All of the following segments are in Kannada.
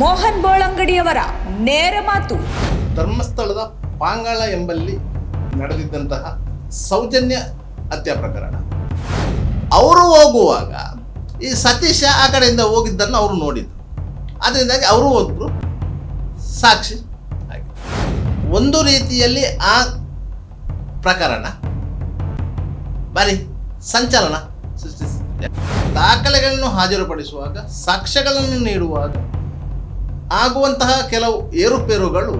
ಮೋಹನ್ ಬೋಳಂಗಡಿಯವರ ನೇರ ಮಾತು. ಧರ್ಮಸ್ಥಳದ ಪಾಂಗಾಳ ಎಂಬಲ್ಲಿ ನಡೆದಿದ್ದಂತಹ ಸೌಜನ್ಯ ಹತ್ಯೆ ಪ್ರಕರಣ ಅವರು ಹೋಗುವಾಗ ಈ ಸತೀಶ ಆ ಕಡೆಯಿಂದ ಹೋಗಿದ್ದನ್ನು ಅವರು ನೋಡಿದ್ರು. ಅದರಿಂದಾಗಿ ಅವರು ಒಬ್ಬರು ಸಾಕ್ಷಿ ಹಾಗೆ ಒಂದು ರೀತಿಯಲ್ಲಿ ಆ ಪ್ರಕರಣ ಬರಿ ಸಂಚಲನ ಸೃಷ್ಟಿಸಿದೆ. ದಾಖಲೆಗಳನ್ನು ಹಾಜರುಪಡಿಸುವಾಗ ಸಾಕ್ಷ್ಯಗಳನ್ನು ನೀಡುವಾಗ ಆಗುವಂತಹ ಕೆಲವು ಏರುಪೇರುಗಳು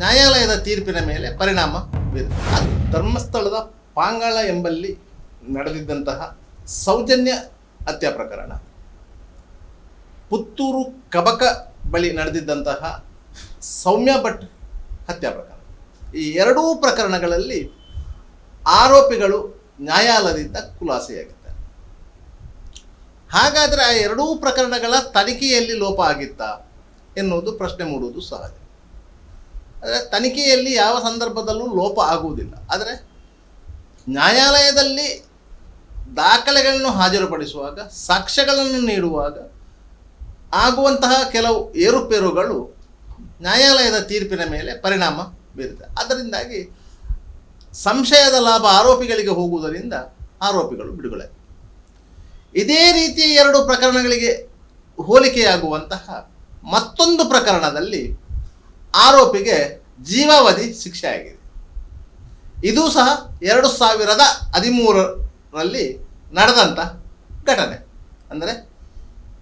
ನ್ಯಾಯಾಲಯದ ತೀರ್ಪಿನ ಮೇಲೆ ಪರಿಣಾಮ ಬೀರುತ್ತೆ. ಧರ್ಮಸ್ಥಳದ ಪಾಂಗಾಳ ಎಂಬಲ್ಲಿ ನಡೆದಿದ್ದಂತಹ ಸೌಜನ್ಯ ಹತ್ಯೆ ಪ್ರಕರಣ ಪುತ್ತೂರು ಕಬಕ ಬಳಿ ನಡೆದಿದ್ದಂತಹ ಸೌಮ್ಯ ಭಟ್ ಹತ್ಯೆ ಪ್ರಕರಣ ಈ ಎರಡೂ ಪ್ರಕರಣಗಳಲ್ಲಿ ಆರೋಪಿಗಳು ನ್ಯಾಯಾಲಯದಿಂದ ಖುಲಾಸೆಯಾಗಿದ್ದಾರೆ. ಹಾಗಾದರೆ ಆ ಎರಡೂ ಪ್ರಕರಣಗಳ ತನಿಖೆಯಲ್ಲಿ ಲೋಪ ಆಗಿತ್ತಾ? ಎನ್ನುವುದು ಪ್ರಶ್ನೆ ಮೂಡುವುದು ಸಹಜ. ಆದರೆ ತನಿಖೆಯಲ್ಲಿ ಯಾವ ಸಂದರ್ಭದಲ್ಲೂ ಲೋಪ ಆಗುವುದಿಲ್ಲ. ಆದರೆ ನ್ಯಾಯಾಲಯದಲ್ಲಿ ದಾಖಲೆಗಳನ್ನು ಹಾಜರುಪಡಿಸುವಾಗ, ಸಾಕ್ಷ್ಯಗಳನ್ನು ನೀಡುವಾಗ ಆಗುವಂತಹ ಕೆಲವು ಏರುಪೇರುಗಳು ನ್ಯಾಯಾಲಯದ ತೀರ್ಪಿನ ಮೇಲೆ ಪರಿಣಾಮ ಬೀರುತ್ತೆ. ಅದರಿಂದಾಗಿ ಸಂಶಯದ ಲಾಭ ಆರೋಪಿಗಳಿಗೆ ಹೋಗುವುದರಿಂದ ಆರೋಪಿಗಳು ಬಿಡುಗಡೆ. ಇದೇ ರೀತಿಯ ಎರಡು ಪ್ರಕರಣಗಳಿಗೆ ಹೋಲಿಕೆಯಾಗುವಂತಹ ಮತ್ತೊಂದು ಪ್ರಕರಣದಲ್ಲಿ ಆರೋಪಿಗೆ ಜೀವಾವಧಿ ಶಿಕ್ಷೆ ಆಗಿದೆ. ಇದು ಸಹ ಎರಡು ಸಾವಿರದ ಹದಿಮೂರರಲ್ಲಿ ನಡೆದಂಥ ಘಟನೆ. ಅಂದರೆ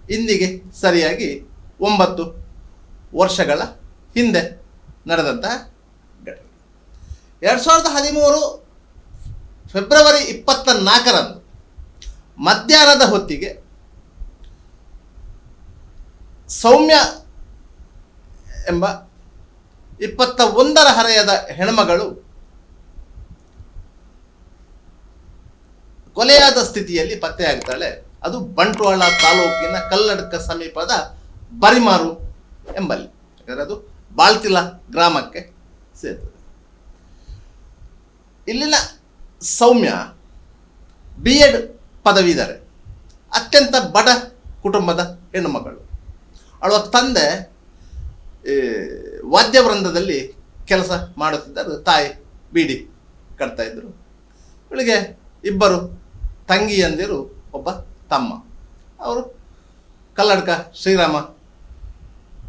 ಇಂದಿಗೆ ಸರಿಯಾಗಿ ಒಂಬತ್ತು ವರ್ಷಗಳ ಹಿಂದೆ ನಡೆದಂತಹ ಘಟನೆ. ಎರಡು ಸಾವಿರದ ಹದಿಮೂರು ಫೆಬ್ರವರಿ ಇಪ್ಪತ್ತ ನಾಲ್ಕರಂದು ಮಧ್ಯಾಹ್ನದ ಹೊತ್ತಿಗೆ ಸೌಮ್ಯ ಎಂಬ ಇಪ್ಪತ್ತ ಒಂದರ ಹರೆಯದ ಹೆಣ್ಮಗಳು ಕೊಲೆಯಾದ ಸ್ಥಿತಿಯಲ್ಲಿ ಪತ್ತೆಯಾಗ್ತಾಳೆ. ಅದು ಬಂಟ್ವಾಳ ತಾಲೂಕಿನ ಕಲ್ಲಡ್ಕ ಸಮೀಪದ ಬರಿಮಾರು ಎಂಬಲ್ಲಿ. ಯಾಕಂದ್ರೆ ಅದು ಬಾಳ್ತಿಲ ಗ್ರಾಮಕ್ಕೆ ಸೇರ್ತದೆ. ಇಲ್ಲಿನ ಸೌಮ್ಯ ಬಿ ಎಡ್ ಪದವೀಧರೆ. ಅತ್ಯಂತ ಬಡ ಕುಟುಂಬದ ಹೆಣ್ಣು ಅವಳ ತಂದೆ ಈ, ವಾದ್ಯವೃಂದದಲ್ಲಿ ಕೆಲಸ ಮಾಡುತ್ತಿದ್ದರು ತಾಯಿ ಬೀಡಿ ಕಟ್ತಾ ಇದ್ದರು ಇವಳಿಗೆ ಇಬ್ಬರು ತಂಗಿಯಂದಿರು ಒಬ್ಬ ತಮ್ಮ. ಅವರು ಕಲ್ಲಡ್ಕ ಶ್ರೀರಾಮ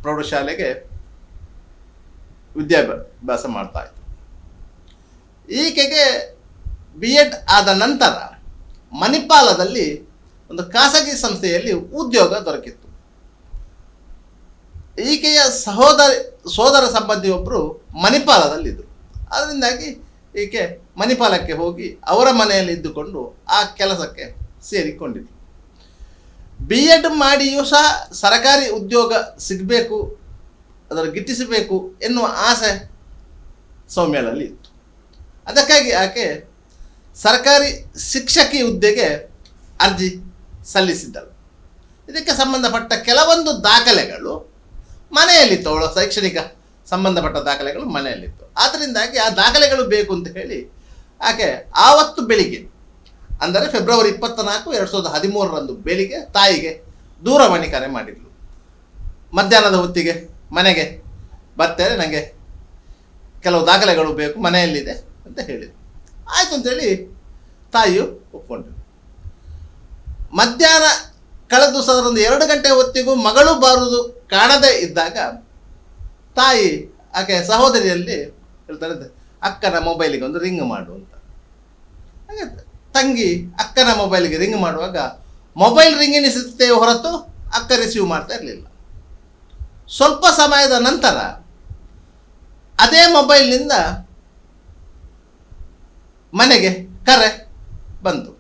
ಪ್ರೌಢಶಾಲೆಗೆ ವಿದ್ಯಾಭ್ಯಾಸ ಮಾಡ್ತಾ ಇದ್ರು. ಈಕೆಗೆ ಬಿ ಎಡ್ ಆದ ನಂತರ ಮಣಿಪಾಲದಲ್ಲಿ ಒಂದು ಖಾಸಗಿ ಸಂಸ್ಥೆಯಲ್ಲಿ ಉದ್ಯೋಗ ದೊರಕಿತ್ತು. ಈಕೆಯ ಸಹೋದರ, ಸೋದರ ಸಂಬಂಧಿಯೊಬ್ಬರು ಮಣಿಪಾಲದಲ್ಲಿದ್ದರು. ಅದರಿಂದಾಗಿ ಈಕೆ ಮಣಿಪಾಲಕ್ಕೆ ಹೋಗಿ ಅವರ ಮನೆಯಲ್ಲಿ ಇದ್ದುಕೊಂಡು ಆ ಕೆಲಸಕ್ಕೆ ಸೇರಿಕೊಂಡಿದ್ದರು ಬಿ ಎಡ್ ಮಾಡಿಯೂ ಸಹ ಸರಕಾರಿ ಉದ್ಯೋಗ ಸಿಗಬೇಕು, ಅದರ ಗಿಟ್ಟಿಸಬೇಕು ಎನ್ನುವ ಆಸೆ ಸೌಮ್ಯಳಲ್ಲಿ ಇತ್ತು. ಅದಕ್ಕಾಗಿ ಆಕೆ ಸರ್ಕಾರಿ ಶಿಕ್ಷಕಿ ಹುದ್ದೆಗೆ ಅರ್ಜಿ ಸಲ್ಲಿಸಿದ್ದಳು. ಇದಕ್ಕೆ ಸಂಬಂಧಪಟ್ಟ ಕೆಲವೊಂದು ದಾಖಲೆಗಳು ಮನೆಯಲ್ಲಿತ್ತು ಅವಳ ಶೈಕ್ಷಣಿಕ ಸಂಬಂಧಪಟ್ಟ ದಾಖಲೆಗಳು ಮನೆಯಲ್ಲಿತ್ತು. ಆದ್ದರಿಂದಾಗಿ ಆ ದಾಖಲೆಗಳು ಬೇಕು ಅಂತ ಹೇಳಿ ಆಕೆ ಆವತ್ತು ಬೆಳಿಗ್ಗೆ, ಅಂದರೆ ಫೆಬ್ರವರಿ ಇಪ್ಪತ್ತ ನಾಲ್ಕು ಎರಡು ಸಾವಿರದ ಹದಿಮೂರರಂದು ಬೆಳಿಗ್ಗೆ ತಾಯಿಗೆ ದೂರವಾಣಿ ಕರೆ ಮಾಡಿದ್ಲು. ಮಧ್ಯಾಹ್ನದ ಹೊತ್ತಿಗೆ ಮನೆಗೆ ಬರ್ತೇನೆ ನನಗೆ ಕೆಲವು ದಾಖಲೆಗಳು ಬೇಕು, ಮನೆಯಲ್ಲಿದೆ ಅಂತ ಹೇಳಿದ್ರು ಆಯಿತು ಅಂತೇಳಿ ತಾಯಿಯು ಒಪ್ಕೊಂಡ್ರು ಮಧ್ಯಾಹ್ನ, ಕಳೆದ ಒಂದು ಎರಡು ಗಂಟೆ ಹೊತ್ತಿಗೂ ಮಗಳು ಬಾರುವುದು ಕಾಣದೇ ಇದ್ದಾಗ ತಾಯಿ, ಆಕೆ ಸಹೋದರಿಯಲ್ಲಿ ಹೇಳ್ತಾರೆ ಅಕ್ಕನ ಮೊಬೈಲಿಗೆ ಒಂದು ರಿಂಗ್ ಮಾಡು ಅಂತ. ಹಾಗೆ ತಂಗಿ ಅಕ್ಕನ ಮೊಬೈಲಿಗೆ ರಿಂಗ್ ಮಾಡುವಾಗ ಮೊಬೈಲ್ ರಿಂಗ್ ಎನಿಸುತ್ತೇ ಹೊರತು ಅಕ್ಕ ರಿಸೀವ್ ಮಾಡ್ತಾ ಇರಲಿಲ್ಲ. ಸ್ವಲ್ಪ ಸಮಯದ ನಂತರ ಅದೇ ಮೊಬೈಲ್ನಿಂದ ಮನೆಗೆ ಕರೆ ಬಂತು.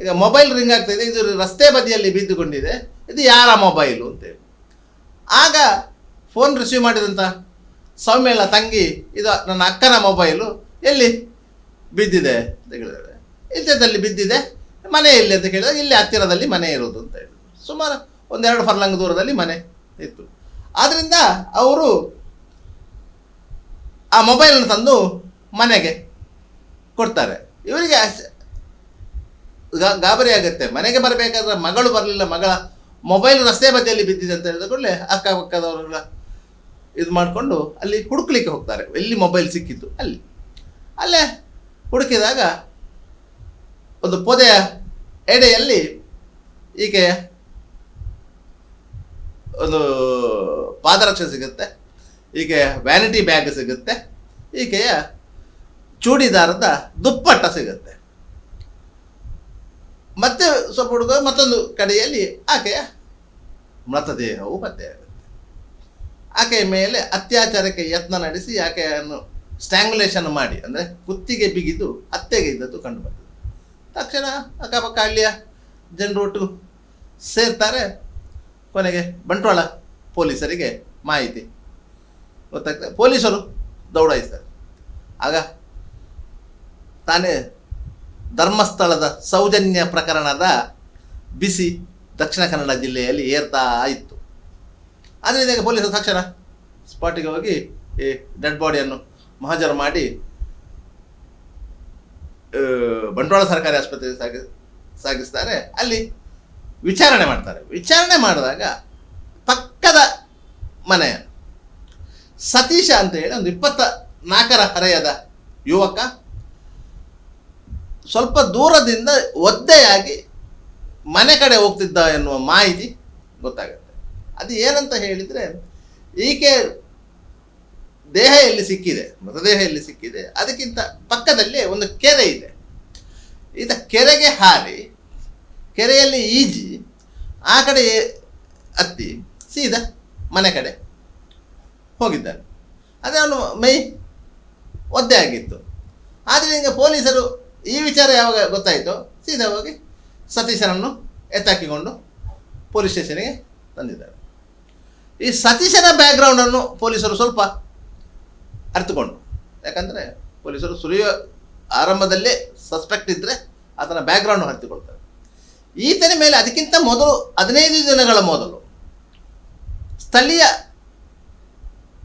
ಈಗ ಮೊಬೈಲ್ ರಿಂಗ್ ಆಗ್ತಾಯಿದೆ ಇದು ರಸ್ತೆ ಬದಿಯಲ್ಲಿ ಬಿದ್ದುಕೊಂಡಿದೆ, ಇದು ಯಾರ ಮೊಬೈಲು ಅಂತೇಳಿ ಆಗ ಫೋನ್ ರಿಸೀವ್ ಮಾಡಿದಂಥ ಸೌಮ್ಯಳ ತಂಗಿ, ಇದು ನನ್ನ ಅಕ್ಕನ ಮೊಬೈಲು ಎಲ್ಲಿ? ಬಿದ್ದಿದೆ ಅಂತ ಕೇಳಿದಾಳೆ ಇಲ್ಲದಲ್ಲಿ ಬಿದ್ದಿದೆ, ಮನೆ ಎಲ್ಲಿ ಅಂತ ಕೇಳಿದಾಗ ಇಲ್ಲಿ ಹತ್ತಿರದಲ್ಲಿ ಮನೆ ಇರೋದು ಅಂತ ಹೇಳಿದ್ರು. ಸುಮಾರು ಒಂದೆರಡು ಫರ್ಲಂಗ್ ದೂರದಲ್ಲಿ ಮನೆ ಇತ್ತು. ಆದ್ದರಿಂದ ಅವರು ಆ ಮೊಬೈಲನ್ನು ತಂದು ಮನೆಗೆ ಕೊಡ್ತಾರೆ. ಇವರಿಗೆ ಗಾಬರಿ ಆಗುತ್ತೆ. ಮನೆಗೆ ಬರಬೇಕಾದ್ರೆ ಮಗಳು ಬರಲಿಲ್ಲ, ಮಗಳ ಮೊಬೈಲ್ ರಸ್ತೆ ಬದಿಯಲ್ಲಿ ಬಿದ್ದಿದೆ ಅಂತ ಹೇಳಿದ ಕೂಡಲೇ ಅಕ್ಕಪಕ್ಕದವರೆಲ್ಲ ಇದು ಮಾಡಿಕೊಂಡು ಅಲ್ಲಿ ಹುಡುಕ್ಲಿಕ್ಕೆ ಹೋಗ್ತಾರೆ. ಎಲ್ಲಿ ಮೊಬೈಲ್ ಸಿಕ್ಕಿತ್ತು ಅಲ್ಲಿ. ಅಲ್ಲೇ ಹುಡುಕಿದಾಗ ಒಂದು ಪೊದೆಯ ಎಡೆಯಲ್ಲಿ ಈಕೆ ಒಂದು ಪಾದರಕ್ಷೆ ಸಿಗುತ್ತೆ. ಈಕೆ ವ್ಯಾನಿಟಿ ಬ್ಯಾಗ್ ಸಿಗುತ್ತೆ. ಈಕೆಯ ಚೂಡಿದಾರದ ದುಪ್ಪಟ್ಟ ಸಿಗುತ್ತೆ. ಮತ್ತೆ ಸ್ವಲ್ಪ ಹುಡುಗ ಮತ್ತೊಂದು ಕಡೆಯಲ್ಲಿ ಆಕೆಯ ಮೃತದೇಹವು ಪತ್ತೆಯಾಗುತ್ತೆ ಆಕೆಯ ಮೇಲೆ ಅತ್ಯಾಚಾರಕ್ಕೆ ಯತ್ನ ನಡೆಸಿ ಆಕೆಯನ್ನು ಸ್ಟ್ಯಾಂಗುಲೇಷನ್ ಮಾಡಿ, ಅಂದರೆ ಕುತ್ತಿಗೆ ಬಿಗಿದು ಹತ್ಯೆಗೆ ಇದ್ದದ್ದು ಕಂಡು ಬರ್ತದೆ ತಕ್ಷಣ ಅಕ್ಕಪಕ್ಕ ಹಳ್ಳಿಯ ಜನರು ಸೇರ್ತಾರೆ. ಕೊನೆಗೆ ಬಂಟ್ವಾಳ ಪೊಲೀಸರಿಗೆ ಮಾಹಿತಿ ಗೊತ್ತಾಗ್ತದೆ. ಪೊಲೀಸರು ದೌಡಾಯಿಸ್ತಾರೆ. ಆಗ ತಾನೇ ಧರ್ಮಸ್ಥಳದ ಸೌಜನ್ಯ ಪ್ರಕರಣದ ಬಿಸಿ ದಕ್ಷಿಣ ಕನ್ನಡ ಜಿಲ್ಲೆಯಲ್ಲಿ ಏರ್ತಾ ಇತ್ತು. ಈಗ ಪೊಲೀಸರು ತಕ್ಷಣ ಸ್ಪಾಟಿಗೆ ಹೋಗಿ ಈ ಡೆಡ್ ಬಾಡಿಯನ್ನು ಮಹಾಜರು ಮಾಡಿ ಬಂಟ್ವಾಳ ಸರ್ಕಾರಿ ಆಸ್ಪತ್ರೆಗೆ ಸಾಗಿ, ಸಾಗಿಸ್ತಾರೆ. ಅಲ್ಲಿ ವಿಚಾರಣೆ ಮಾಡ್ತಾರೆ. ವಿಚಾರಣೆ ಮಾಡಿದಾಗ ಪಕ್ಕದ ಮನೆ ಸತೀಶ ಅಂತ ಹೇಳಿ ಒಂದು ಇಪ್ಪತ್ತ ನಾಲ್ಕರ ಹರೆಯದ ಯುವಕ ಸ್ವಲ್ಪ ದೂರದಿಂದ ಒದ್ದೆಯಾಗಿ ಮನೆ ಕಡೆ ಹೋಗ್ತಿದ್ದ ಎನ್ನುವ ಮಾಹಿತಿ ಗೊತ್ತಾಗುತ್ತೆ. ಅದು ಏನಂತ ಹೇಳಿದರೆ, ಈಕೆ ದೇಹ ಎಲ್ಲಿ ಸಿಕ್ಕಿದೆ ಮೃತದೇಹ ಎಲ್ಲಿ ಸಿಕ್ಕಿದೆ. ಅದಕ್ಕಿಂತ ಪಕ್ಕದಲ್ಲಿ ಒಂದು ಕೆರೆ ಇದೆ. ಈತ ಕೆರೆಗೆ ಹಾರಿ, ಕೆರೆಯಲ್ಲಿ ಈಜಿ, ಆ ಕಡೆ ಹತ್ತಿ ಸೀದಾ ಮನೆ ಕಡೆ ಹೋಗಿದ್ದಾನೆ. ಅದೇ ಅವನು ಮೈ ಒದ್ದೆ ಆಗಿತ್ತು. ಆದರೆ ಈಗ ಪೊಲೀಸರು ಈ ವಿಚಾರ ಯಾವಾಗ ಗೊತ್ತಾಯಿತು ಸೀದಾ ಹೋಗಿ ಸತೀಶನನ್ನು ಎತ್ತಾಕಿಕೊಂಡು ಪೊಲೀಸ್ ಸ್ಟೇಷನ್ಗೆ ತಂದಿದ್ದಾರೆ. ಈ ಸತೀಶನ ಬ್ಯಾಕ್ಗ್ರೌಂಡನ್ನು ಪೊಲೀಸರು ಸ್ವಲ್ಪ ಅರ್ಥಕೊಂಡು ಯಾಕಂದರೆ ಪೊಲೀಸರು ಸುಲಿಯೋ ಆರಂಭದಲ್ಲೇ ಸಸ್ಪೆಕ್ಟ್ ಇದ್ದರೆ ಆತನ ಬ್ಯಾಕ್ಗ್ರೌಂಡ್ ಅರಿತುಕೊಳ್ತಾರೆ. ಈತನ ಮೇಲೆ ಅದಕ್ಕಿಂತ ಮೊದಲು ಹದಿನೈದು ದಿನಗಳ ಮೊದಲು ಸ್ಥಳೀಯ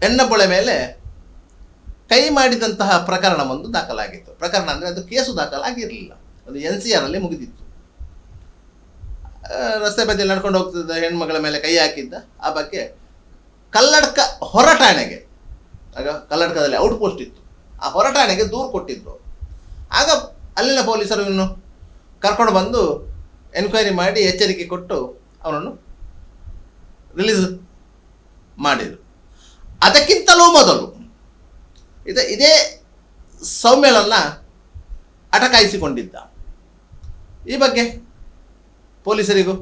ಹೆಣ್ಣಬ್ಬಳ ಮೇಲೆ ಕೈ ಮಾಡಿದಂತಹ ಪ್ರಕರಣ ಒಂದು ದಾಖಲಾಗಿತ್ತು. ಪ್ರಕರಣ ಅಂದರೆ ಅದು ಕೇಸು ದಾಖಲಾಗಿರಲಿಲ್ಲ. ಅದು ಎನ್ ಸಿ ಆರಲ್ಲಿ ಮುಗಿದಿತ್ತು. ರಸ್ತೆ ಬದಿಯಲ್ಲಿ ನಡ್ಕೊಂಡು ಹೋಗ್ತಿದ್ದ ಹೆಣ್ಮಗಳ ಮೇಲೆ ಕೈ ಹಾಕಿದ್ದ. ಆ ಬಗ್ಗೆ ಕಲ್ಲಡ್ಕ ಹೊರಟಾಣೆಗೆ ಆಗ ಕಲ್ಲಡ್ಕದಲ್ಲಿ ಔಟ್ ಪೋಸ್ಟ್ ಇತ್ತು. ಆ ಹೊರಟಾಣೆಗೆ ದೂರು ಕೊಟ್ಟಿದ್ರು. ಆಗ ಅಲ್ಲಿನ ಪೊಲೀಸರು ಇನ್ನು ಕರ್ಕೊಂಡು ಬಂದು ಎನ್ಕ್ವೈರಿ ಮಾಡಿ ಎಚ್ಚರಿಕೆ ಕೊಟ್ಟು ಅವನನ್ನು ರಿಲೀಸ್ ಮಾಡಿದರು. ಅದಕ್ಕಿಂತಲೂ ಮೊದಲು ಇದೆ, ಇದೇ ಸೌಮ್ಯಳನ್ನು ಅಟಕಾಯಿಸಿಕೊಂಡಿದ್ದ. ಈ ಬಗ್ಗೆ ಪೊಲೀಸರಿಗೂ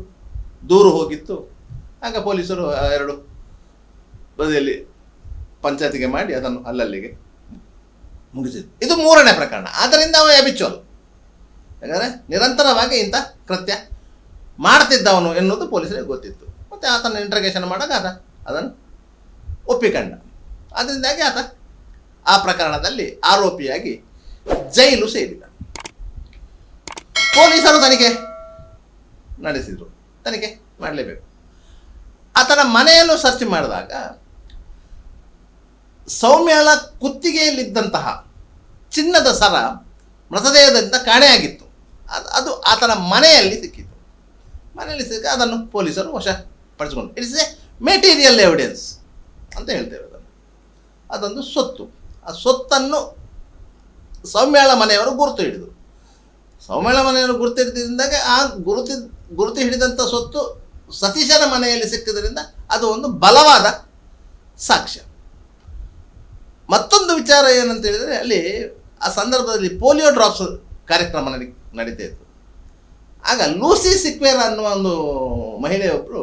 ದೂರು ಹೋಗಿತ್ತು. ಆಗ ಪೊಲೀಸರು ಎರಡು ಬದಿಯಲ್ಲಿ ಪಂಚಾಯತಿಗೆ ಮಾಡಿ ಅದನ್ನು ಅಲ್ಲಲ್ಲಿಗೆ ಮುಗಿಸಿದ್ರು. ಇದು ಮೂರನೇ ಪ್ರಕರಣ. ಆದ್ದರಿಂದ ಅವ ಎಬಿಚೋಲ್ ಯಾಕಂದರೆ ನಿರಂತರವಾಗಿ ಇಂಥ ಕೃತ್ಯ ಮಾಡ್ತಿದ್ದವನು ಎನ್ನುವುದು ಪೊಲೀಸರಿಗೆ ಗೊತ್ತಿತ್ತು. ಮತ್ತು ಆತನ ಇಂಟ್ರಗೇಷನ್ ಮಾಡಾಗ ಆತ ಅದನ್ನು ಒಪ್ಪಿಕೊಂಡ. ಅದರಿಂದಾಗಿ ಆತ ಆ ಪ್ರಕರಣದಲ್ಲಿ ಆರೋಪಿಯಾಗಿ ಜೈಲು ಸೇರಿದ. ಪೊಲೀಸರು ತನಿಖೆ ನಡೆಸಿದರು. ತನಿಖೆ ಮಾಡಲೇಬೇಕು. ಆತನ ಮನೆಯನ್ನು ಸರ್ಚ್ ಮಾಡಿದಾಗ ಸೌಮ್ಯಳ ಕುತ್ತಿಗೆಯಲ್ಲಿದ್ದಂತಹ ಚಿನ್ನದ ಸರ ಮೃತದೇಹದಿಂದ ಕಾಣೆಯಾಗಿತ್ತು ಅದು ಅದು ಆತನ ಮನೆಯಲ್ಲಿ ಸಿಕ್ಕಿತು. ಮನೆಯಲ್ಲಿ ಸಿಕ್ಕ ಅದನ್ನು ಪೊಲೀಸರು ವಶಪಡಿಸಿಕೊಂಡು ಇಟ್ಸ್ ಎ ಮೆಟೀರಿಯಲ್ ಎವಿಡೆನ್ಸ್ ಅಂತ ಹೇಳ್ತೇವೆ ಅದನ್ನು ಅದೊಂದು ಸೊತ್ತು. ಆ ಸ್ವತ್ತನ್ನು ಸೌಮ್ಯಾಳ ಮನೆಯವರು ಗುರುತು ಹಿಡಿದರು. ಸೌಮ್ಯಾಳ ಮನೆಯವರು ಗುರುತು ಹಿಡಿದಿದ್ದಾಗ ಆ ಗುರುತಿ, ಗುರುತು ಹಿಡಿದಂಥ ಸೊತ್ತು ಸತೀಶನ ಮನೆಯಲ್ಲಿ ಸಿಕ್ಕಿದ್ರಿಂದ ಅದು ಒಂದು ಬಲವಾದ ಸಾಕ್ಷ್ಯ. ಮತ್ತೊಂದು ವಿಚಾರ ಏನಂತ ಹೇಳಿದರೆ ಅಲ್ಲಿ ಆ ಸಂದರ್ಭದಲ್ಲಿ ಪೋಲಿಯೋ ಡ್ರಾಪ್ಸ್ ಕಾರ್ಯಕ್ರಮ ನಡಿ, ನಡೀತಾ ಆಗ ಲೂಸಿ ಸಿಕ್ವೇರ್ ಅನ್ನುವ ಒಂದು ಮಹಿಳೆಯೊಬ್ಬರು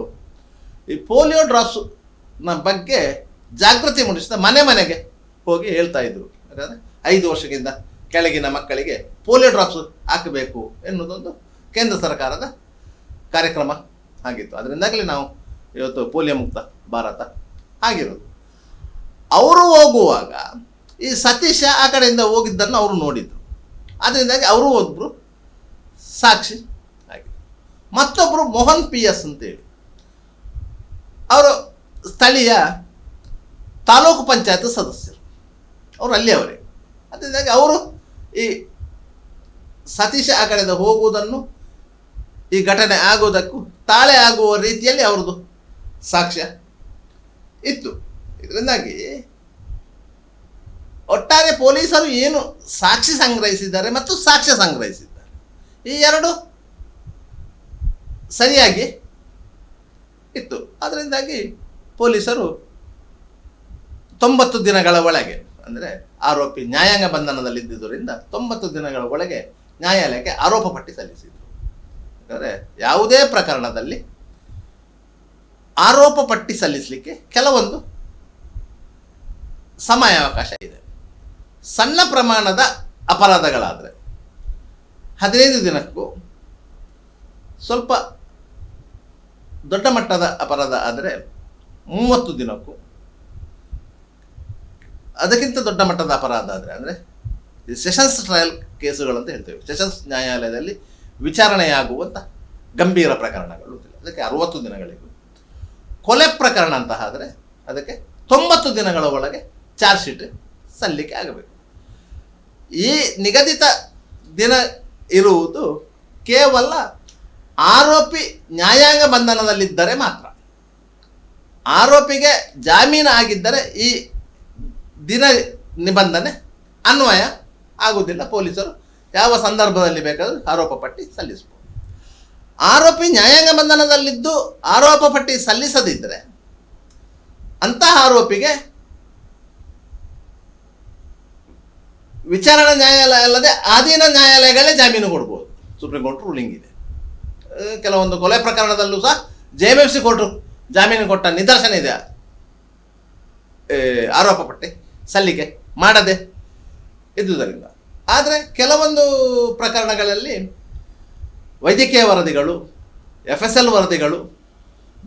ಈ ಪೋಲಿಯೋ ಡ್ರಾಪ್ಸ್ನ ಬಗ್ಗೆ ಜಾಗೃತಿ ಮೂಡಿಸಿದ ಮನೆ ಮನೆಗೆ ಹೋಗಿ ಹೇಳ್ತಾ ಇದ್ರು. ಯಾಕಂದ್ರೆ ಐದು ವರ್ಷಕ್ಕಿಂತ ಕೆಳಗಿನ ಮಕ್ಕಳಿಗೆ ಪೋಲಿಯೋ ಡ್ರಾಪ್ಸ್ ಹಾಕಬೇಕು ಎನ್ನುವುದೊಂದು ಕೇಂದ್ರ ಸರ್ಕಾರದ ಕಾರ್ಯಕ್ರಮ ಆಗಿತ್ತು. ಅದರಿಂದಾಗಲೇ ನಾವು ಇವತ್ತು ಪೋಲಿಯೋ ಮುಕ್ತ ಭಾರತ ಆಗಿರೋದು. ಅವರು ಹೋಗುವಾಗ ಈ ಸತೀಶ ಆ ಕಡೆಯಿಂದ ಹೋಗಿದ್ದನ್ನು ಅವರು ನೋಡಿದ್ರು. ಅದರಿಂದಾಗಿ ಅವರು ಒಬ್ಬರು ಸಾಕ್ಷಿ ಆಗಿ ಮತ್ತೊಬ್ಬರು ಮೋಹನ್ ಪಿ ಎಸ್ ಅಂತೇಳಿ. ಅವರು ಸ್ಥಳೀಯ ತಾಲೂಕು ಪಂಚಾಯತ್ ಸದಸ್ಯರು. ಅವರು ಅಲ್ಲೇ ಅವರೇ. ಅದರಿಂದಾಗಿ ಅವರು ಈ ಸತೀಶ ಆ ಕಡೆಯಿಂದ ಹೋಗುವುದನ್ನು ಈ ಘಟನೆ ಆಗುವುದಕ್ಕೂ ತಾಳೆ ಆಗುವ ರೀತಿಯಲ್ಲಿ ಅವ್ರದ್ದು ಸಾಕ್ಷ್ಯ ಇತ್ತು. ಇದರಿಂದಾಗಿ ಒಟ್ಟಾರೆ ಪೊಲೀಸರು ಏನು ಸಾಕ್ಷಿ ಸಂಗ್ರಹಿಸಿದ್ದಾರೆ ಮತ್ತು ಸಾಕ್ಷ್ಯ ಸಂಗ್ರಹಿಸಿದ್ದಾರೆ. ಈ ಎರಡು ಸರಿಯಾಗಿ ಇತ್ತು. ಅದರಿಂದಾಗಿ ಪೊಲೀಸರು ತೊಂಬತ್ತು ದಿನಗಳ ಒಳಗೆ ಅಂದರೆ ಆರೋಪಿ ನ್ಯಾಯಾಂಗ ಬಂಧನದಲ್ಲಿದ್ದುದರಿಂದ ತೊಂಬತ್ತು ದಿನಗಳ ಒಳಗೆ ನ್ಯಾಯಾಲಯಕ್ಕೆ ಆರೋಪ ಪಟ್ಟಿ ಸಲ್ಲಿಸಿದರು. ಅಂದರೆ ಯಾವುದೇ ಪ್ರಕರಣದಲ್ಲಿ ಆರೋಪ ಪಟ್ಟಿ ಸಲ್ಲಿಸಲಿಕ್ಕೆ ಕೆಲವೊಂದು ಸಮಯಾವಕಾಶ ಇದೆ. ಸಣ್ಣ ಪ್ರಮಾಣದ ಅಪರಾಧಗಳಾದರೆ ಹದಿನೈದು ದಿನಕ್ಕೂ ಸ್ವಲ್ಪ ದೊಡ್ಡ ಮಟ್ಟದ ಅಪರಾಧ ಆದರೆ ಮೂವತ್ತು ದಿನಕ್ಕೂ ಅದಕ್ಕಿಂತ ದೊಡ್ಡ ಮಟ್ಟದ ಅಪರಾಧ ಆದರೆ ಅಂದರೆ ಸೆಷನ್ಸ್ ಟ್ರಯಲ್ ಕೇಸುಗಳು ಅಂತ ಹೇಳ್ತೇವೆ. ಸೆಷನ್ಸ್ ನ್ಯಾಯಾಲಯದಲ್ಲಿ ವಿಚಾರಣೆಯಾಗುವಂಥ ಗಂಭೀರ ಪ್ರಕರಣಗಳು ಅದಕ್ಕೆ ಅರುವತ್ತು ದಿನಗಳಿಗೂ. ಕೊಲೆ ಪ್ರಕರಣ ಅಂತ ಆದರೆ ಅದಕ್ಕೆ ತೊಂಬತ್ತು ದಿನಗಳ ಒಳಗೆ ಚಾರ್ಜ್ ಶೀಟ್ ಸಲ್ಲಿಕೆ ಆಗಬೇಕು. ಈ ನಿಗದಿತ ದಿನ ಇರುವುದು ಕೇವಲ ಆರೋಪಿ ನ್ಯಾಯಾಂಗ ಬಂಧನದಲ್ಲಿದ್ದರೆ ಮಾತ್ರ. ಆರೋಪಿಗೆ ಜಾಮೀನು ಆಗಿದ್ದರೆ ಈ ದಿನ ನಿಬಂಧನೆ, ಅನ್ವಯ ಆಗುವುದಿಲ್ಲ. ಪೊಲೀಸರು ಯಾವ ಸಂದರ್ಭದಲ್ಲಿ ಬೇಕಾದರೂ ಆರೋಪ ಪಟ್ಟಿ ಸಲ್ಲಿಸಬಹುದು. ಆರೋಪಿ ನ್ಯಾಯಾಂಗ ಬಂಧನದಲ್ಲಿದ್ದು ಆರೋಪ ಪಟ್ಟಿ ಸಲ್ಲಿಸದಿದ್ದರೆ ಅಂತಹ ಆರೋಪಿಗೆ ವಿಚಾರಣಾ ನ್ಯಾಯಾಲಯ ಅಲ್ಲದೆ ಆಧೀನ ನ್ಯಾಯಾಲಯಗಳೇ ಜಾಮೀನು ಕೊಡ್ಬೋದು. ಸುಪ್ರೀಂ ಕೋರ್ಟ್ ರೂಲಿಂಗ್ ಇದೆ. ಕೆಲವೊಂದು ಕೊಲೆ ಪ್ರಕರಣದಲ್ಲೂ ಸಹ J M F C court ಜಾಮೀನು ಕೊಟ್ಟ ನಿದರ್ಶನ ಇದೆ. ಆರೋಪ ಪಟ್ಟಿ. ಸಲ್ಲಿಕೆ ಮಾಡದೆ ಇದ್ದುದರಿಂದ. ಆದರೆ ಕೆಲವೊಂದು ಪ್ರಕರಣಗಳಲ್ಲಿ ವೈದ್ಯಕೀಯ ವರದಿಗಳು ಎಫ್ ಎಸ್ ಎಲ್ ವರದಿಗಳು,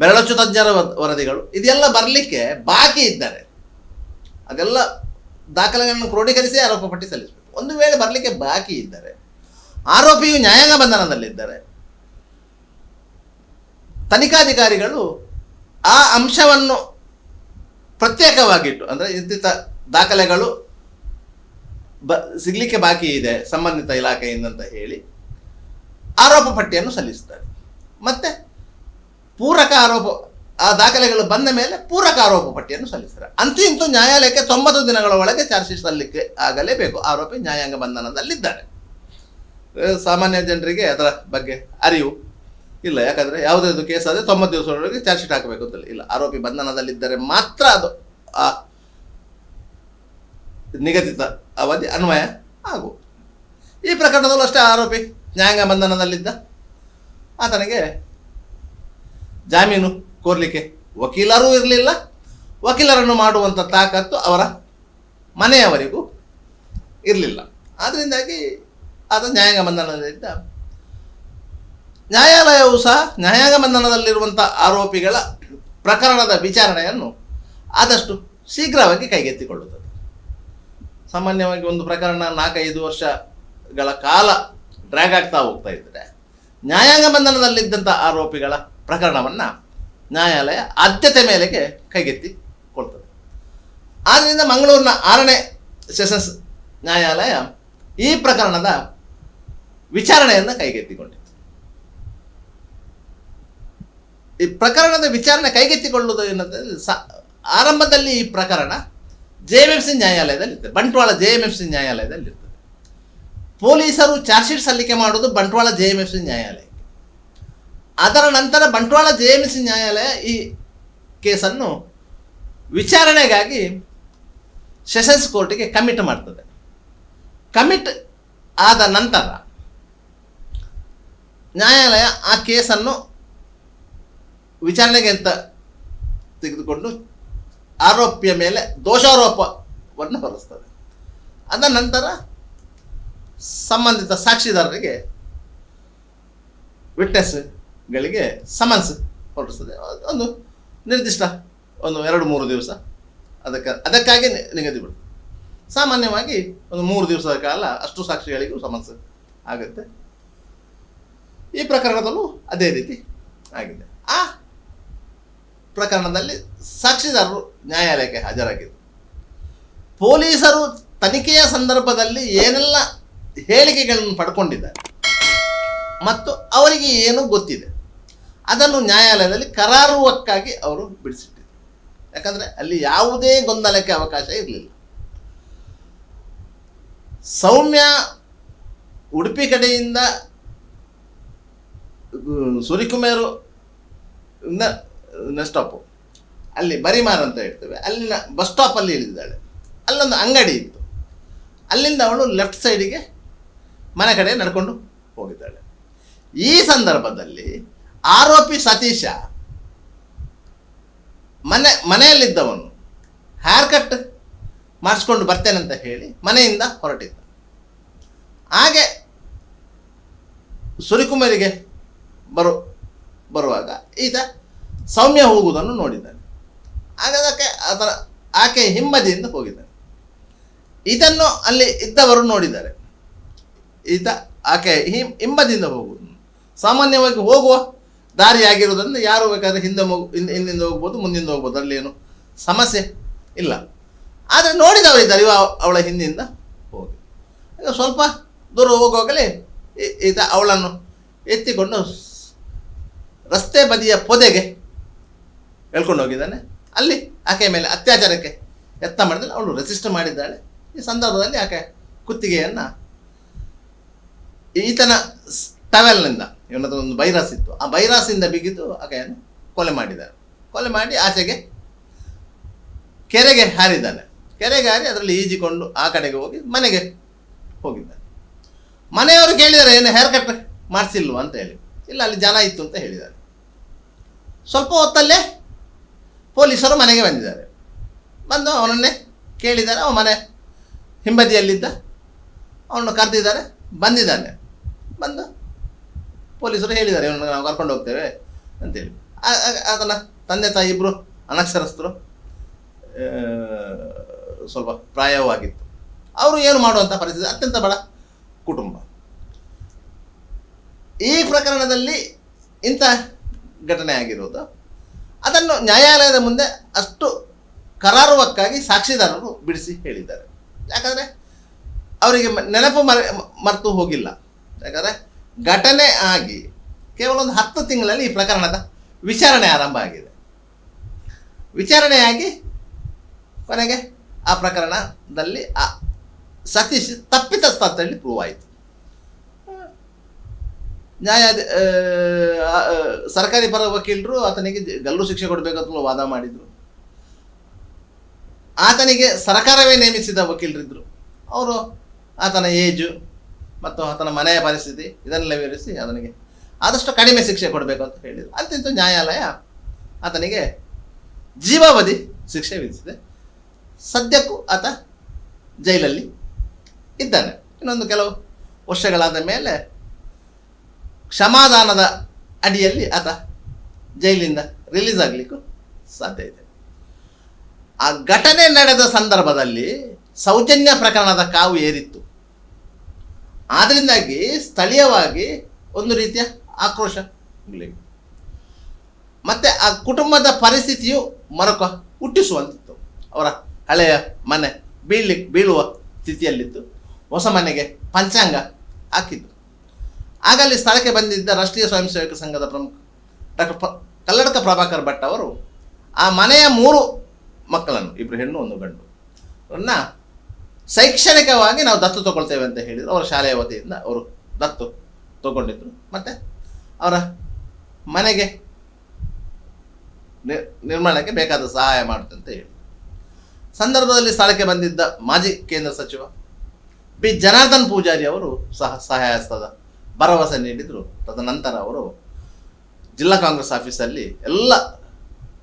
ಬೆರಳಚ್ಚು ತಜ್ಞರ ವರದಿಗಳು, ಇದೆಲ್ಲ ಬರಲಿಕ್ಕೆ ಬಾಕಿ ಇದ್ದಾರೆ ಅದೆಲ್ಲ ದಾಖಲೆಗಳನ್ನು ಕ್ರೋಢೀಕರಿಸಿ ಆರೋಪ ಪಟ್ಟಿ ಸಲ್ಲಿಸಬೇಕು. ಒಂದು ವೇಳೆ ಬರಲಿಕ್ಕೆ ಬಾಕಿ ಇದ್ದರೆ, ಆರೋಪಿಯು ನ್ಯಾಯಾಂಗ ಬಂಧನದಲ್ಲಿದ್ದಾರೆ ತನಿಖಾಧಿಕಾರಿಗಳು ಆ ಅಂಶವನ್ನು ಪ್ರತ್ಯೇಕವಾಗಿಟ್ಟು, ಅಂದರೆ ಇಂತಿತ ದಾಖಲೆಗಳು ಬ, ಸಿಗಲಿಕ್ಕೆ ಬಾಕಿ ಇದೆ, ಸಂಬಂಧಿತ ಇಲಾಖೆಯಿಂದ ಅಂತ ಹೇಳಿ ಆರೋಪ ಪಟ್ಟಿಯನ್ನು ಸಲ್ಲಿಸುತ್ತಾರೆ. ಮತ್ತೆ ಪೂರಕ ಆರೋಪ, ಆ ದಾಖಲೆಗಳು ಬಂದ ಮೇಲೆ ಪೂರಕ ಆರೋಪ ಪಟ್ಟಿಯನ್ನು ಸಲ್ಲಿಸ್ತಾರೆ. ಅಂತೂ ನ್ಯಾಯಾಲಯಕ್ಕೆ ತೊಂಬತ್ತು ದಿನಗಳ ಒಳಗೆ ಚಾರ್ಜ್ ಶೀಟ್ ಸಲ್ಲಿಕೆ ಆಗಲೇಬೇಕು. ಆರೋಪಿ ನ್ಯಾಯಾಂಗ ಬಂಧನದಲ್ಲಿದ್ದಾರೆ. ಸಾಮಾನ್ಯ ಜನರಿಗೆ ಅದರ ಬಗ್ಗೆ ಅರಿವು ಇಲ್ಲ. ಯಾಕಂದರೆ ಯಾವುದೇ ಕೇಸ್ ಆದರೆ ತೊಂಬತ್ತು ದಿವಸದೊಳಗೆ ಚಾರ್ಜ್ ಶೀಟ್ ಹಾಕಬೇಕು ಅಂತ ಇಲ್ಲ, ಆರೋಪಿ ಬಂಧನದಲ್ಲಿದ್ದರೆ ಮಾತ್ರ ಅದು ಆ ನಿಗದಿತ ಅವಧಿ ಅನ್ವಯ ಆಗು. ಈ ಪ್ರಕರಣದಲ್ಲೂ ಅಷ್ಟೇ ಆರೋಪಿ ನ್ಯಾಯಾಂಗ ಬಂಧನದಲ್ಲಿದ್ದ. ಆತನಿಗೆ ಜಾಮೀನು ಕೋರಲಿಕ್ಕೆ ವಕೀಲರೂ ಇರಲಿಲ್ಲ. ವಕೀಲರನ್ನು ಮಾಡುವಂಥ ತಾಕತ್ತು ಅವರ ಮನೆಯವರಿಗೂ ಇರಲಿಲ್ಲ. ಆದ್ದರಿಂದಾಗಿ ಆತ ನ್ಯಾಯಾಂಗ ಬಂಧನದಲ್ಲಿದ್ದ. ನ್ಯಾಯಾಲಯವು ಸಹ ನ್ಯಾಯಾಂಗ ಬಂಧನದಲ್ಲಿರುವಂಥ ಆರೋಪಿಗಳ ಪ್ರಕರಣದ ವಿಚಾರಣೆಯನ್ನು ಆದಷ್ಟು ಶೀಘ್ರವಾಗಿ ಕೈಗೆತ್ತಿಕೊಳ್ಳುತ್ತದೆ. ಸಾಮಾನ್ಯವಾಗಿ ಒಂದು ಪ್ರಕರಣ ನಾಲ್ಕೈದು ವರ್ಷಗಳ ಕಾಲ ಡ್ರ್ಯಾಗ್ ಆಗ್ತಾ ಹೋಗ್ತಾ ಇದ್ದರೆ ನ್ಯಾಯಾಂಗ ಬಂಧನದಲ್ಲಿದ್ದಂಥ ಆರೋಪಿಗಳ ಪ್ರಕರಣವನ್ನು ನ್ಯಾಯಾಲಯ ಆದ್ಯತೆ ಮೇಲೆಗೆ ಕೈಗೆತ್ತಿಕೊಳ್ತದೆ ಆದ್ದರಿಂದ ಮಂಗಳೂರಿನ ಆರನೇ ಸೆಷನ್ಸ್ ನ್ಯಾಯಾಲಯ ಈ ಪ್ರಕರಣದ ವಿಚಾರಣೆಯನ್ನು ಕೈಗೆತ್ತಿಕೊಂಡಿತ್ತು. ಈ ಪ್ರಕರಣದ ವಿಚಾರಣೆ ಕೈಗೆತ್ತಿಕೊಳ್ಳುವುದು ಏನಂತಂದ್ರೆ ಆರಂಭದಲ್ಲಿ ಈ ಪ್ರಕರಣ J M F C ನ್ಯಾಯಾಲಯದಲ್ಲಿರ್ತದೆ. Bantwal J M F C ನ್ಯಾಯಾಲಯದಲ್ಲಿರ್ತದೆ. ಪೊಲೀಸರು ಚಾರ್ಜ್ ಶೀಟ್ ಸಲ್ಲಿಕೆ ಮಾಡೋದು Bantwal J M F C ನ್ಯಾಯಾಲಯಕ್ಕೆ. ಅದರ ನಂತರ Bantwal J M F C ನ್ಯಾಯಾಲಯ ಈ ಕೇಸನ್ನು ವಿಚಾರಣೆಗಾಗಿ ಸೆಷನ್ಸ್ ಕೋರ್ಟಿಗೆ ಕಮಿಟ್ ಮಾಡ್ತದೆ. ಕಮಿಟ್ ಆದ ನಂತರ ನ್ಯಾಯಾಲಯ ಆ ಕೇಸನ್ನು ವಿಚಾರಣೆಗೆ ಅಂತ ತೆಗೆದುಕೊಂಡು ಆರೋಪಿಯ ಮೇಲೆ ದೋಷಾರೋಪವನ್ನು ಹೊರಿಸ್ತದೆ ಅದ ನಂತರ ಸಂಬಂಧಿತ ಸಾಕ್ಷಿದಾರರಿಗೆ ವಿಟ್ನೆಸ್ಗಳಿಗೆ ಸಮನ್ಸ್ ಹೊರಡಿಸ್ತದೆ. ಒಂದು ನಿರ್ದಿಷ್ಟ ಒಂದು ಎರಡು ಮೂರು ದಿವಸ. ಅದಕ್ಕೆ ಅದಕ್ಕಾಗಿ ನಿಗದಿ ಬಿಡ್ತದೆ. ಸಾಮಾನ್ಯವಾಗಿ ಒಂದು ಮೂರು ದಿವಸದ ಕಾಲ ಅಷ್ಟು ಸಾಕ್ಷಿಗಳಿಗೂ ಸಮನ್ಸ್ ಆಗುತ್ತೆ. ಈ ಪ್ರಕರಣದಲ್ಲೂ ಅದೇ ರೀತಿ ಆಗಿದೆ. ಆ ಪ್ರಕರಣದಲ್ಲಿ ಸಾಕ್ಷಿದಾರರು ನ್ಯಾಯಾಲಯಕ್ಕೆ ಹಾಜರಾಗಿದ್ದರು. ಪೊಲೀಸರು ತನಿಖೆಯ ಸಂದರ್ಭದಲ್ಲಿ ಏನೆಲ್ಲ ಹೇಳಿಕೆಗಳನ್ನು ಪಡ್ಕೊಂಡಿದ್ದಾರೆ ಮತ್ತು ಅವರಿಗೆ ಏನು ಗೊತ್ತಿದೆ, ಅದನ್ನು ನ್ಯಾಯಾಲಯದಲ್ಲಿ ಕರಾರುವಕ್ಕಾಗಿ ಅವರು ಬಿಡಿಸಿಟ್ಟಿದ್ರು ಯಾಕಂದರೆ ಅಲ್ಲಿ ಯಾವುದೇ ಗೊಂದಲಕ್ಕೆ ಅವಕಾಶ ಇರಲಿಲ್ಲ. ಸೌಮ್ಯ ಉಡುಪಿ ಕಡೆಯಿಂದ ಸುರಿಕುಮೇರು ಇಂದ ಸ್ಟಾಪು ಅಲ್ಲಿ ಬರಿಮಾರ್ ಅಂತ ಹೇಳ್ತೇವೆ. ಅಲ್ಲಿನ ಬಸ್ ಸ್ಟಾಪಲ್ಲಿ ಇಳಿದಿದ್ದಾಳೆ. ಅಲ್ಲೊಂದು ಅಂಗಡಿ ಇತ್ತು. ಅಲ್ಲಿಂದ ಅವಳು ಲೆಫ್ಟ್ ಸೈಡಿಗೆ ಮನೆ ಕಡೆ ನಡ್ಕೊಂಡು ಹೋಗಿದ್ದಾಳೆ. ಈ ಸಂದರ್ಭದಲ್ಲಿ ಆರೋಪಿ ಸತೀಶ ಮನೆ, ಮನೆಯಲ್ಲಿದ್ದವನು ಹೇರ್ ಕಟ್ ಮಾಡಿಸ್ಕೊಂಡು ಬರ್ತೇನೆ ಅಂತ ಹೇಳಿ ಮನೆಯಿಂದ ಹೊರಟಿದ್ದ. ಹಾಗೆ ಸುರಿಕುಮಾರಿಗೆ ಬರು, ಬರುವಾಗ ಈತ ಸೌಮ್ಯ ಹೋಗುವುದನ್ನು ನೋಡಿದ್ದಾನೆ. ಆಗ ಅದರ ಆಕೆ ಹಿಂಬದಿಯಿಂದ ಹೋಗಿದ್ದಾನೆ. ಇದನ್ನು ಅಲ್ಲಿ ಇದ್ದವರು ನೋಡಿದ್ದಾರೆ. ಈತ ಆಕೆ ಹಿಂ ಹಿಂಬದಿಯಿಂದ ಹೋಗುವುದು. ಸಾಮಾನ್ಯವಾಗಿ ಹೋಗುವ ದಾರಿಯಾಗಿರುವುದರಿಂದ ಯಾರು ಬೇಕಾದರೆ ಹಿಂದೆ ಹಿಂದಿಂದ ಹೋಗ್ಬೋದು, ಮುಂದಿಂದ ಹೋಗ್ಬೋದು, ಅಲ್ಲಿ ಏನು ಸಮಸ್ಯೆ ಇಲ್ಲ. ಆದರೆ ನೋಡಿದವರು ಇದ್ದಾರೆ, ಇವ ಅವಳ ಹಿಂದಿಂದ ಹೋಗಿ. ಈಗ ಸ್ವಲ್ಪ ದೂರ ಹೋಗುವಾಗಲೇ ಈತ ಅವಳನ್ನು ಎತ್ತಿಕೊಂಡು ರಸ್ತೆ ಬದಿಯ ಪೊದೆಗೆ ಎಳ್ಕೊಂಡು ಹೋಗಿದ್ದಾನೆ. ಅಲ್ಲಿ ಆಕೆಯ ಮೇಲೆ ಅತ್ಯಾಚಾರಕ್ಕೆ ಯತ್ನ ಮಾಡಿದ್ರೆ ಅವಳು ರೆಸಿಸ್ಟ್ ಮಾಡಿದ್ದಾಳೆ. ಈ ಸಂದರ್ಭದಲ್ಲಿ ಆಕೆ ಕುತ್ತಿಗೆಯನ್ನು ಈತನ ಟವೆಲ್ನಿಂದ ಇವನದು ಒಂದು ಬೈರಾಸ್ ಇತ್ತು. ಆ ಬೈರಾಸಿಂದ ಬಿಗಿದು ಆಕೆಯನ್ನು ಕೊಲೆ ಮಾಡಿದ್ದಾರೆ ಕೊಲೆ ಮಾಡಿ ಆಚೆಗೆ ಕೆರೆಗೆ ಹಾರಿದ್ದಾನೆ. ಕೆರೆಗೆ ಹಾರಿ ಅದರಲ್ಲಿ ಈಜಿಕೊಂಡು ಆ ಕಡೆಗೆ ಹೋಗಿ ಮನೆಗೆ ಹೋಗಿದ್ದಾನೆ. ಮನೆಯವರು ಕೇಳಿದ್ದಾರೆ ಏನು ಹೇರ್ ಕಟ್ ಮಾಡಿಸಿಲ್ವ? ಅಂತ ಹೇಳಿ. ಇಲ್ಲ, ಅಲ್ಲಿ ಜನ ಇತ್ತು ಅಂತ ಹೇಳಿದ್ದಾರೆ. ಸ್ವಲ್ಪ ಹೊತ್ತಲ್ಲೇ ಪೊಲೀಸರು ಮನೆಗೆ ಬಂದಿದ್ದಾರೆ. ಬಂದು ಅವನನ್ನೇ ಕೇಳಿದ್ದಾರೆ. ಅವನ ಮನೆ ಹಿಂಬದಿಯಲ್ಲಿದ್ದ. ಅವನು ಕರೆದಿದ್ದಾರೆ. ಬಂದಿದ್ದಾನೆ. ಬಂದು ಪೊಲೀಸರು ಹೇಳಿದ್ದಾರೆ, ಇವನು ನಾವು ಕರ್ಕೊಂಡು ಹೋಗ್ತೇವೆ ಅಂತೇಳಿ. ಅದನ್ನು ತಂದೆ ತಾಯಿ ಇಬ್ಬರು ಅನಕ್ಷರಸ್ಥರು ಸ್ವಲ್ಪ ಪ್ರಾಯವಾಗಿತ್ತು. ಅವರು ಏನು ಮಾಡುವಂಥ ಪರಿಸ್ಥಿತಿ? ಅತ್ಯಂತ ಬಡ ಕುಟುಂಬ. ಈ ಪ್ರಕರಣದಲ್ಲಿ ಇಂಥ ಘಟನೆ ಆಗಿರೋದು ಅದನ್ನು ನ್ಯಾಯಾಲಯದ ಮುಂದೆ ಅಷ್ಟು ಕರಾರುವಕ್ಕಾಗಿ ಸಾಕ್ಷಿದಾರರು ಬಿಡಿಸಿ ಹೇಳಿದ್ದಾರೆ. ಯಾಕಂದರೆ ಅವರಿಗೆ ನೆನಪು ಮರೆ, ಮರೆತು ಹೋಗಿಲ್ಲ. ಯಾಕಂದರೆ ಘಟನೆ ಆಗಿ ಕೇವಲ ಒಂದು ಹತ್ತು ತಿಂಗಳಲ್ಲಿ ಈ ಪ್ರಕರಣದ ವಿಚಾರಣೆ ಆರಂಭ ಆಗಿದೆ. ವಿಚಾರಣೆಯಾಗಿ ಕೊನೆಗೆ ಆ ಪ್ರಕರಣದಲ್ಲಿ ಆ ಸತೀಶ್ ತಪ್ಪಿತಸ್ಥ ಪ್ರೂವ್ ಆಯಿತು. ನ್ಯಾಯಾಧಿ ಸರ್ಕಾರಿ ಪರ ವಕೀಲರು ಆತನಿಗೆ ಗಲ್ಲು ಶಿಕ್ಷೆ ಕೊಡಬೇಕಂತ ವಾದ ಮಾಡಿದರು. ಆತನಿಗೆ ಸರ್ಕಾರವೇ ನೇಮಿಸಿದ ವಕೀಲರಿದ್ದರು ಅವರು ಆತನ ಏಜು ಮತ್ತು ಆತನ ಮನೆಯ ಪರಿಸ್ಥಿತಿ ಇದನ್ನೆಲ್ಲ ವಿವರಿಸಿ ಆತನಿಗೆ ಆದಷ್ಟು ಕಡಿಮೆ ಶಿಕ್ಷೆ ಕೊಡಬೇಕು ಅಂತ ಹೇಳಿದರು. ಅಂತಿಂತೂ ನ್ಯಾಯಾಲಯ ಆತನಿಗೆ ಜೀವಾವಧಿ ಶಿಕ್ಷೆ ವಿಧಿಸಿದೆ. ಸದ್ಯಕ್ಕೂ ಆತ ಜೈಲಲ್ಲಿ ಇದ್ದಾನೆ. ಇನ್ನೊಂದು ಕೆಲವು ವರ್ಷಗಳಾದ ಮೇಲೆ ಕ್ಷಮಾದಾನದ ಅಡಿಯಲ್ಲಿ ಆತ ಜೈಲಿಂದ ರಿಲೀಸ್ ಆಗಲಿಕ್ಕೂ ಸಾಧ್ಯ ಇದೆ. ಆ ಘಟನೆ ನಡೆದ ಸಂದರ್ಭದಲ್ಲಿ ಸೌಜನ್ಯ ಪ್ರಕರಣದ ಕಾವು ಏರಿತ್ತು. ಆದ್ದರಿಂದಾಗಿ ಸ್ಥಳೀಯವಾಗಿ ಒಂದು ರೀತಿಯ ಆಕ್ರೋಶ ಮತ್ತು ಆ ಕುಟುಂಬದ ಪರಿಸ್ಥಿತಿಯು ಮರಕ ಹುಟ್ಟಿಸುವಂತಿತ್ತು. ಅವರ ಹಳೆಯ ಮನೆ ಬೀಳ್ಲಿ ಬೀಳುವ ಸ್ಥಿತಿಯಲ್ಲಿತ್ತು ಹೊಸ ಮನೆಗೆ ಪಂಚಾಂಗ ಹಾಕಿದ್ದು ಆಗ ಅಲ್ಲಿ ಸ್ಥಳಕ್ಕೆ ಬಂದಿದ್ದ ರಾಷ್ಟ್ರೀಯ ಸ್ವಯಂ ಸೇವಕ ಸಂಘದ ಪ್ರಮುಖ ಡಾಕ್ಟರ್ ಕಲ್ಲಡಕ ಪ್ರಭಾಕರ್ ಭಟ್ ಅವರು ಆ ಮನೆಯ ಮೂರು ಮಕ್ಕಳನ್ನು ಇಬ್ಬರು ಹೆಣ್ಣು, ಒಂದು ಗಂಡು, ಅವರನ್ನ ಶೈಕ್ಷಣಿಕವಾಗಿ ನಾವು ದತ್ತು ತಗೊಳ್ತೇವೆ ಅಂತ ಹೇಳಿದರು. ಅವರ ಶಾಲೆಯ ವತಿಯಿಂದ ಅವರು ದತ್ತು ತಗೊಂಡಿದ್ರು. ಮತ್ತು ಅವರ ಮನೆಗೆ ನಿರ್ಮಾಣಕ್ಕೆ ಬೇಕಾದ ಸಹಾಯ ಮಾಡುತ್ತೆ ಅಂತ ಹೇಳಿ ಸಂದರ್ಭದಲ್ಲಿ ಸ್ಥಳಕ್ಕೆ ಬಂದಿದ್ದ ಮಾಜಿ ಕೇಂದ್ರ ಸಚಿವ ಬಿ. ಜನಾರ್ದನ್ ಪೂಜಾರಿ ಅವರು ಸಹ ಸಹಾಯ ಹಸ್ತದ ಭರವಸೆ ನೀಡಿದರು. ತದನಂತರ ಅವರು ಜಿಲ್ಲಾ ಕಾಂಗ್ರೆಸ್ ಆಫೀಸಲ್ಲಿ ಎಲ್ಲ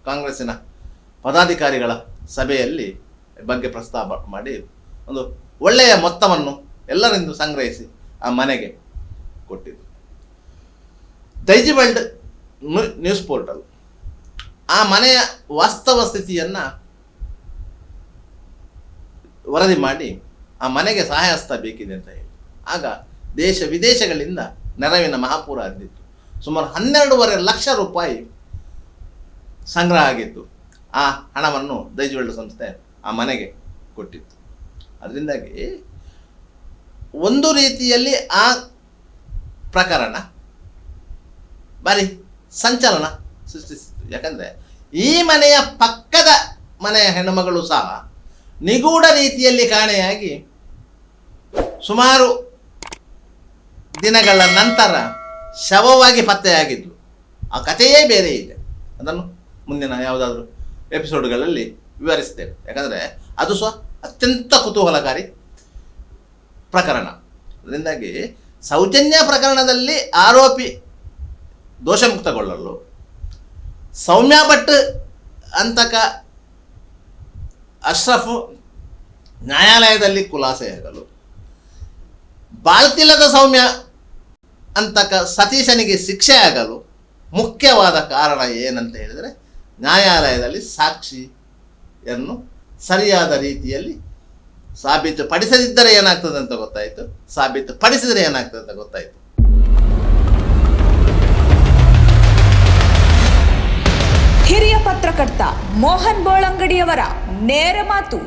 ಕಾಂಗ್ರೆಸ್ಸಿನ ಪದಾಧಿಕಾರಿಗಳ ಸಭೆಯಲ್ಲಿ ಬಗ್ಗೆ ಪ್ರಸ್ತಾಪ ಮಾಡಿ ಒಂದು ಒಳ್ಳೆಯ ಮೊತ್ತವನ್ನು ಎಲ್ಲರಿಂದ ಸಂಗ್ರಹಿಸಿ ಆ ಮನೆಗೆ ಕೊಟ್ಟಿದ್ರು. Daijiworld news portal. ಆ ಮನೆಯ ವಾಸ್ತವ ಸ್ಥಿತಿಯನ್ನು ವರದಿ ಮಾಡಿ ಆ ಮನೆಗೆ ಸಹಾಯ ಹಸ್ತ ಬೇಕಿದೆ ಅಂತ ಹೇಳಿ. ಆಗ ದೇಶ ವಿದೇಶಗಳಿಂದ ನೆರವಿನ ಮಹಾಪೂರ ಅದ್ದಿತ್ತು. ಸುಮಾರು ಹನ್ನೆರಡೂವರೆ ಲಕ್ಷ ರೂಪಾಯಿ ಸಂಗ್ರಹ ಆಗಿತ್ತು. ಆ ಹಣವನ್ನು ದೈಜವಳ್ಳ ಸಂಸ್ಥೆ ಆ ಮನೆಗೆ ಕೊಟ್ಟಿತ್ತು. ಅದರಿಂದಾಗಿ ಒಂದು ರೀತಿಯಲ್ಲಿ ಆ ಪ್ರಕರಣ ಬಾರಿ ಸಂಚಲನ ಸೃಷ್ಟಿಸಿತು ಯಾಕಂದರೆ ಈ ಮನೆಯ ಪಕ್ಕದ ಮನೆಯ ಹೆಣ್ಣುಮಗಳು ಸಹ ನಿಗೂಢ ರೀತಿಯಲ್ಲಿ ಕಾಣೆಯಾಗಿ ಸುಮಾರು ದಿನಗಳ ನಂತರ ಶವವಾಗಿ ಪತ್ತೆಯಾಗಿದ್ಲು ಆ ಕಥೆಯೇ ಬೇರೆ ಇದೆ. ಅದನ್ನು ಮುಂದಿನ ಯಾವುದಾದ್ರೂ ಎಪಿಸೋಡ್ಗಳಲ್ಲಿ ವಿವರಿಸ್ತೇವೆ ಯಾಕಂದರೆ ಅದು ಸಹ ಅತ್ಯಂತ ಕುತೂಹಲಕಾರಿ ಪ್ರಕರಣ. ಅದರಿಂದಾಗಿ ಸೌಜನ್ಯ ಪ್ರಕರಣದಲ್ಲಿ ಆರೋಪಿ ದೋಷಮುಕ್ತಗೊಳ್ಳಲು ಸೌಮ್ಯ ಭಟ್ ಅಂತಕ ಅಶ್ರಫ್ ನ್ಯಾಯಾಲಯದಲ್ಲಿ ಖುಲಾಸೆಯಾಗಲು ಬಾಳ್ತಿಲ್ಲದ ಸೌಮ್ಯ ಅಂತಕ ಸತೀಶನಿಗೆ ಶಿಕ್ಷೆ ಆಗಲು ಮುಖ್ಯವಾದ ಕಾರಣ ಏನಂತ ಹೇಳಿದರೆ ನ್ಯಾಯಾಲಯದಲ್ಲಿ ಸಾಕ್ಷಿಯನ್ನು ಸರಿಯಾದ ರೀತಿಯಲ್ಲಿ ಸಾಬೀತು ಪಡಿಸದಿದ್ದರೆ ಏನಾಗ್ತದೆ ಅಂತ ಗೊತ್ತಾಯಿತು. ಸಾಬೀತು ಪಡಿಸಿದರೆ ಏನಾಗ್ತದೆ ಅಂತ ಗೊತ್ತಾಯಿತು. ಹಿರಿಯ ಪತ್ರಕರ್ತ ಮೋಹನ್ ಬೋಳಂಗಡಿಯವರ ನೇರ ಮಾತು.